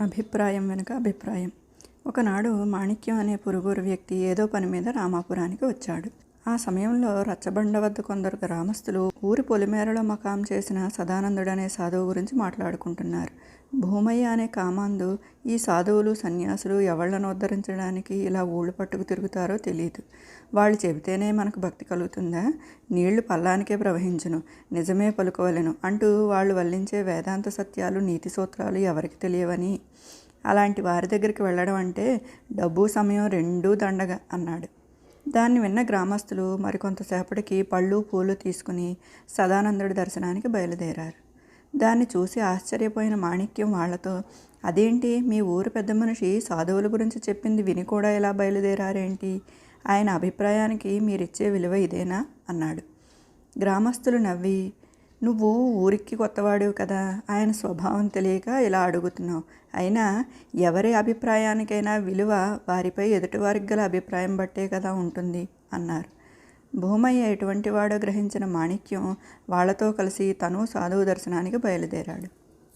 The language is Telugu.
అభిప్రాయం వెనుక అభిప్రాయం. ఒకనాడు మాణిక్యం అనే పురుగురు వ్యక్తి ఏదో పని మీద రామాపురానికి వచ్చాడు. ఆ సమయంలో రచ్చబండ వద్ద కొందరు గ్రామస్తులు ఊరి పొలిమేరలో మకాం చేసిన సదానందుడనే అనే సాధువు గురించి మాట్లాడుకుంటున్నారు. భూమయ్య అనే కామాందు ఈ సాధువులు సన్యాసులు ఎవళ్ళను ఉద్ధరించడానికి ఇలా ఊళ్ళు పట్టుకు తిరుగుతారో తెలియదు వాళ్ళు చెబితేనే మనకు భక్తి కలుగుతుందా? నీళ్ళు పల్లానికే ప్రవహించును నిజమే పలుకోవలను అంటూ వాళ్ళు వల్లించే వేదాంత సత్యాలు నీతి సూత్రాలు ఎవరికి తెలియవని. అలాంటి వారి దగ్గరికి వెళ్ళడం అంటే డబ్బు సమయం రెండూ దండగ అన్నాడు. దాన్ని విన్న గ్రామస్తులు మరికొంతసేపటికి పళ్ళు పూలు తీసుకుని సదానందుడి దర్శనానికి బయలుదేరారు. దాన్ని చూసి ఆశ్చర్యపోయిన మాణిక్యం వాళ్ళతో అదేంటి? మీ ఊరు పెద్ద మనిషి సాధువుల గురించి చెప్పింది విని కూడా ఇలా బయలుదేరారేంటి? ఆయన అభిప్రాయానికి మీరిచ్చే విలువ ఇదేనా? అన్నాడు. గ్రామస్తులు నవ్వి నువ్వు ఊరికి కొత్తవాడివి కదా ఆయన స్వభావం తెలియక ఇలా అడుగుతున్నావు. అయినా ఎవరి అభిప్రాయానికైనా విలువ వారిపై ఎదుటివారికి గల అభిప్రాయం బట్టే కదా ఉంటుంది అన్నారు. భూమయ్య ఎటువంటి వాడో గ్రహించిన మాణిక్యం వాళ్ళతో కలిసి తను సాధువు దర్శనానికి బయలుదేరాడు.